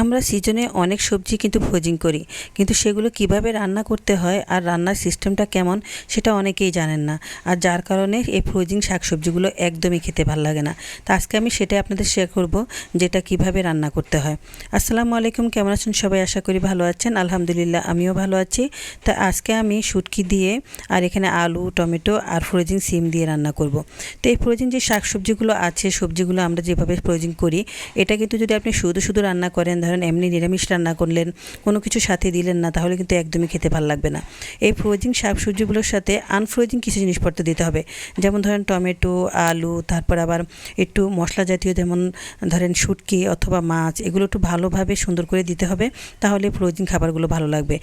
আমরা সিজনে অনেক সবজি কিন্তু ফ্রোজিং করি, কিন্তু সেগুলো কীভাবে রান্না করতে হয় আর রান্নার সিস্টেমটা কেমন সেটা অনেকেই জানেন না। আর যার কারণে এই ফ্রোজিং শাকসবজিগুলো একদমই খেতে ভালো লাগে না। তো আজকে আমি সেটাই আপনাদের শেয়ার করব, যেটা কীভাবে রান্না করতে হয়। আসসালামু আলাইকুম, কেমন আছেন সবাই? আশা করি ভালো আছেন। আলহামদুলিল্লাহ, আমিও ভালো আছি। তা আজকে আমি শুটকি দিয়ে আর এখানে আলু, টমেটো আর ফ্রোজিং সিম দিয়ে রান্না করব। তো এই ফ্রোজিং যে শাকসবজিগুলো আছে, সবজিগুলো আমরা যেভাবে ফ্রোজিং করি, এটা কিন্তু যদি আপনি শুধু শুধু রান্না করেন ধরেন এমনি নিরামিষ রান্না করলেন, কোনো কিছু সাথে দিলেন না, তাহলে কিন্তু একদমই খেতে ভালো লাগবে না। এই ফ্রোজিং শাক সবজিগুলোর সাথে আনফ্রোজিং কিছু জিনিসপত্র দিতে হবে। যেমন ধরেন টমেটো, আলু, তারপর আবার একটু মশলা জাতীয় যেমন ধরেন শুটকি অথবা মাছ, এগুলো একটু ভালোভাবে সুন্দর করে দিতে হবে, তাহলে ফ্রোজিং খাবারগুলো ভালো লাগবে।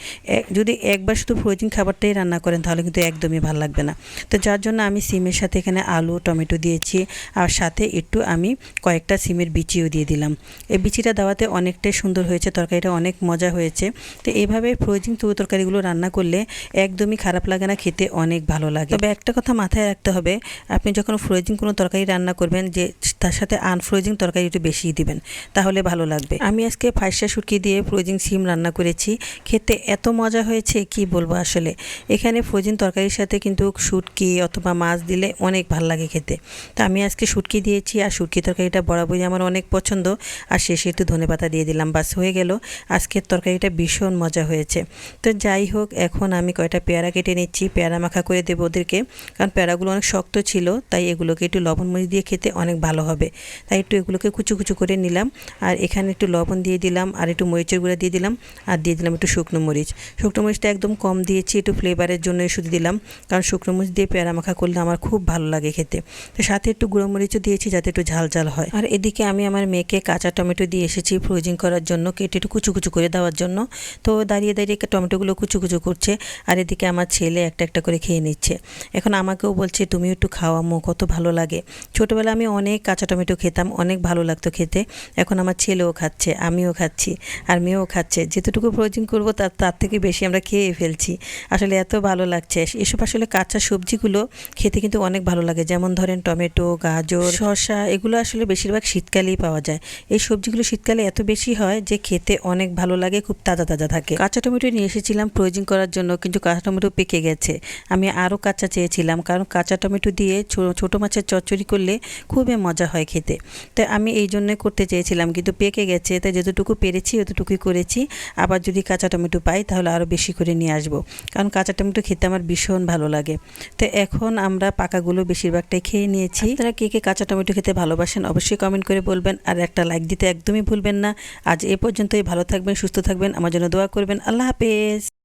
যদি একবার শুধু ফ্রোজিং খাবারটাই রান্না করেন, তাহলে কিন্তু একদমই ভালো লাগবে না। তো যার জন্য আমি সিমের সাথে এখানে আলু, টমেটো দিয়েছি, আর সাথে একটু আমি কয়েকটা সিমের বিচিও দিয়ে দিলাম। এই বিচিটা দেওয়াতে অনেকটাই সুন্দর হয়েছে, তরকারিটা অনেক মজা হয়েছে। তো এইভাবে ফ্রোজিং তরকারিগুলো রান্না করলে একদমই খারাপ লাগে না, খেতে অনেক ভালো লাগে। তবে একটা কথা মাথায় রাখতে হবে, আপনি যখন ফ্রোজিং কোনো তরকারি রান্না করবেন যে তার সাথে আনফ্রোজিং তরকারি একটু বেশি দিবেন, তাহলে ভালো লাগবে। আমি আজকে ফাইসা শুটকি দিয়ে ফ্রোজিং সিম রান্না করেছি, খেতে এত মজা হয়েছে, কি বলব আসলে। এখানে ফ্রোজিং তরকারির সাথে কিন্তু শুটকি অথবা মাছ দিলে অনেক ভালো লাগে খেতে। তা আমি আজকে শুটকি দিয়েছি, আর শুটকি তরকারিটা বরাবরই আমার অনেক পছন্দ। আর শেষে একটু ধনে পাতা দিয়ে দিলাম, বাস হয়ে গেল। আজকের তরকারিটা ভীষণ মজা হয়েছে। তো যাই হোক, এখন আমি কয়টা পেয়ারা কেটে নিচ্ছি, পেয়ারা মাখা করে দেবো ওদেরকে। কারণ পেয়ারাগুলো অনেক শক্ত ছিল, তাই এগুলোকে একটু লবণ মরিচ দিয়ে খেতে অনেক ভালো হবে। তাই একটু এগুলোকে কুচু কুচু করে নিলাম। আর এখানে একটু লবণ দিয়ে দিলাম আর একটু মরিচের গুঁড়া দিয়ে দিলাম আর দিয়ে দিলাম একটু শুকনো মরিচ। শুকনো মরিচটা একদম কম দিয়েছি একটু ফ্লেভারের জন্য শুধু দিলাম। কারণ শুকনো মরিচ দিয়ে পেয়ারা মাখা করলে আমার খুব ভালো লাগে খেতে। তো সাথে একটু গুঁড়ো মরিচও দিয়েছি যাতে একটু ঝাল ঝাল হয়। আর এদিকে আমি আমার মেয়েকে কাঁচা টমেটো দিয়ে এসেছি ফ্রোজিং করার জন্য কেটে একটু কুচু কুচু করে দেওয়ার জন্য। তো দাঁড়িয়ে দাঁড়িয়ে টমেটোগুলো কুচু কুচু করছে। আর এদিকে আমার ছেলে একটা একটা করে খেয়ে নিচ্ছে। এখন আমাকেও বলছে তুমি একটু খাওয়া মো কত ভালো লাগে। ছোটোবেলা আমি অনেক কাঁচা টমেটো খেতাম, অনেক ভালো লাগতো খেতে। এখন আমার ছেলেও খাচ্ছে, আমিও খাচ্ছি, আর মেয়েও খাচ্ছে। যেতটুকু প্রয়োজন করব তার তার থেকে বেশি আমরা খেয়ে ফেলছি। আসলে এত ভালো লাগছে। এসব আসলে কাঁচা সবজিগুলো খেতে কিন্তু অনেক ভালো লাগে। যেমন ধরেন টমেটো, গাজর, শসা, এগুলো আসলে বেশিরভাগ শীতকালেই পাওয়া যায়। এই সবজিগুলো শীতকালে এত বেশি হয় যে খেতে অনেক ভালো লাগে, খুব তাজা তাজা থাকে। কাঁচা টমেটো নিয়ে এসেছিলাম প্রয়োজন করার জন্য, কিন্তু কাঁচা টমেটো পেকে গেছে। আমি আরও কাঁচা চেয়েছিলাম, কারণ কাঁচা টমেটো দিয়ে ছোটো মাছের চচ্চড়ি করলে খুবই মজা হয় খেতে। তাই আমি এই জন্যে করতে চেয়েছিলাম, কিন্তু পেকে গেছে, তাই যতটুকু পেরেছি অতটুকুই করেছি। আবার যদি কাঁচা টমেটো পাই, তাহলে আরও বেশি করে নিয়ে আসব। কারণ কাঁচা টমেটো খেতে আমার ভীষণ ভালো লাগে। তো এখন আমরা পাকাগুলো বেশিরভাগটাই খেয়ে নিয়েছি। তারা কে কে কাঁচা টমেটো খেতে ভালোবাসেন, অবশ্যই কমেন্ট করে বলবেন। আর একটা লাইক দিতে একদমই ভুলবেন না। আজ এ পর্যন্তই, ভালো থাকবেন, সুস্থ থাকবেন। আমার জন্য দোয়া করবেন। আল্লাহ হাফেজ।